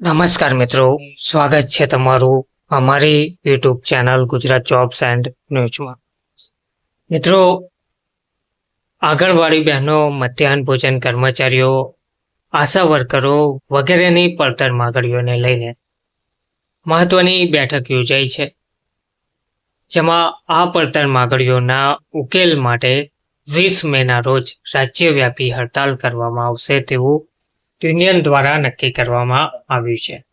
નમસ્કાર મિત્રો, સ્વાગત છે તમારું અમારી YouTube channel Gujarat jobs and ન્યૂઝમાં મિત્રો, આંગણવાડી બહેનો, મધ્યાહન ભોજન કર્મચારીઓ, આશા વર્કરો વગેરેની પડતર માગણીઓને લઈને મહત્વની બેઠક યોજાઈ છે. જેમાં આ પડતર માગણીઓના ઉકેલ માટે વીસ મેના રોજ રાજ્યવ્યાપી હડતાલ કરવામાં આવશે તેવું યુનિયન દ્વારા નક્કી કરવામાં આવ્યું છે.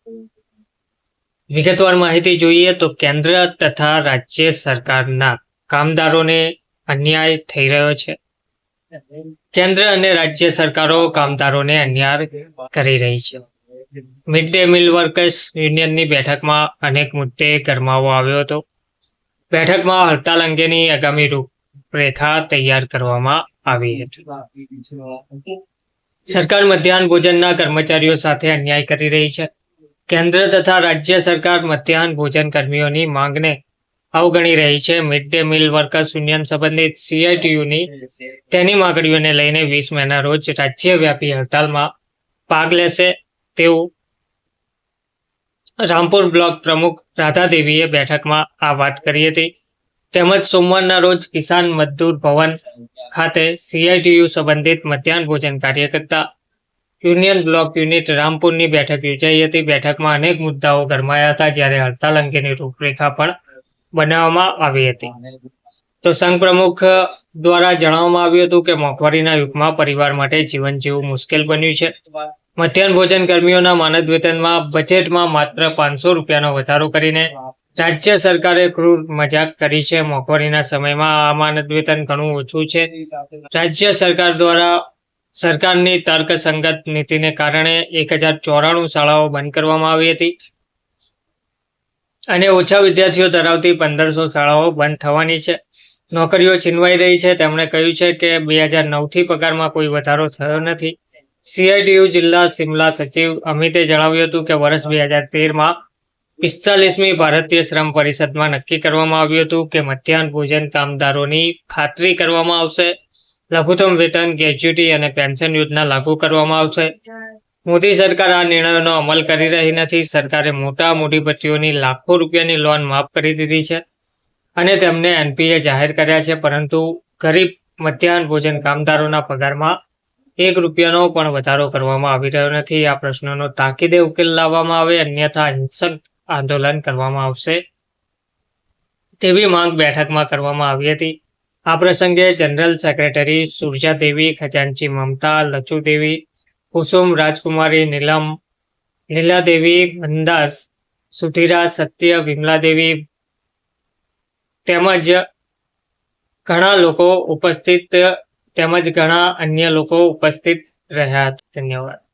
વિગતવાર માહિતી જોઈએ તો કેન્દ્ર તથા રાજ્ય સરકારના કામદારોને અન્યાય થઈ રહ્યો છે. કેન્દ્ર અને રાજ્ય સરકારો કામદારોને અન્યાય કરી રહી છે. મિડ ડે મિલ વર્કર્સ યુનિયનની બેઠકમાં અનેક મુદ્દે ગરમાવો આવ્યો હતો. બેઠકમાં હડતાલ અંગેની આગામી રૂપરેખા તૈયાર કરવામાં આવી હતી. સરકાર મધ્યાહન ભોજનના કર્મચારીઓ સાથે અન્યાય કરી રહી છે. કેન્દ્ર તથા રાજ્ય સરકાર મધ્યાહન ભોજન કર્મીઓની માંગને અવગણી રહી છે. Mid day meal workers union સંબંધિત સીઆઈટીયુની તેની માંગણીઓને લઈને વીસ મેના રોજ રાજ્યવ્યાપી હડતાલમાં ભાગ લેશે તેવું રામપુર બ્લોક પ્રમુખ રાધાદેવીએ બેઠકમાં આ વાત કરી હતી. તેમજ સોમવારના રોજ કિસાન મજદૂર ભવન ખાતે સીઆઈટીયુ સંબંધિત મધ્યાહન ભોજન કાર્યકર્તા યુનિયન બ્લોક યુનિટ રામપુરની બેઠક યોજાઈ હતી. બેઠકમાં અનેક મુદ્દાઓ ગરમાયા હતા, જ્યારે હડતાલ અંગેની રૂપરેખા પણ બનાવવામાં આવી હતી. તો સંઘ પ્રમુખ દ્વારા જણાવવામાં આવ્યું હતું કે મોંઘવારીના યુગમાં પરિવાર માટે જીવન જીવવું મુશ્કેલ બન્યું છે. મધ્યાહન ભોજન કર્મીઓના માનદ વેતનમાં, બજેટમાં માત્ર પાંચસો રૂપિયાનો વધારો કરીને રાજ્ય સરકારે ક્રૂર મજાક કરી છે. મોંઘવારીના સમયમાં આ માનદ વેતન ઘણું ઓછું છે. રાજ્ય સરકાર દ્વારા સરકારની તર્કસંગત નીતિને કારણે એક હજાર ચોરાણું શાળાઓ બંધ કરવામાં આવી હતી. અને ઓછા વિદ્યાર્થીઓ ધરાવતી પંદરસો શાળાઓ બંધ થવાની છે. નોકરીઓ છીનવાઈ રહી છે. તેમણે કહ્યું છે કે બે હજાર નવથી પગારમાં કોઈ વધારો થયો નથી. સીઆઈટીયુ જિલ્લા સિમલા સચિવ અમિતે જણાવ્યું હતું કે વર્ષ બે હજાર તેરમાં પિસ્તાલીસમી ભારતીય શ્રમ પરિષદમાં નક્કી કરવામાં આવ્યું હતું કે મધ્યાહન ભોજન કામદારોની ખાતરી કરવામાં આવશે. લઘુત્તમ વેતન ગ્રેજ્યુટી અને પેન્શન યોજના લાગુ કરવામાં આવશે. મોદી સરકાર આ નિર્ણયોનો અમલ કરી રહી નથી. સરકારે મોટા મૂડીપતિઓની લાખો રૂપિયાની લોન માફ કરી દીધી છે અને તેમને એનપીએ જાહેર કર્યા છે. પરંતુ ગરીબ મધ્યાહન ભોજન કામદારોના પગારમાં એક રૂપિયાનો પણ વધારો કરવામાં આવી રહ્યો નથી. આ પ્રશ્નનો તાકીદે ઉકેલ લાવવામાં આવે. અન્યથા હિંસક આંદોલન કરવામાં આવશે તેવી માંગ બેઠકમાં કરવામાં આવી હતી. આ પ્રસંગે જનરલ સેક્રેટરી સુરજા દેવી ખજાનચી મમતા, લચુદેવી, કુસુમ રાજકુમારી, નીલમ, લીલાદેવી મંદાસ સુધીરા, સત્ય વિમલા દેવી તેમજ ઘણા લોકો ઉપસ્થિત, તેમજ ઘણા અન્ય લોકો ઉપસ્થિત રહ્યા ધન્યવાદ.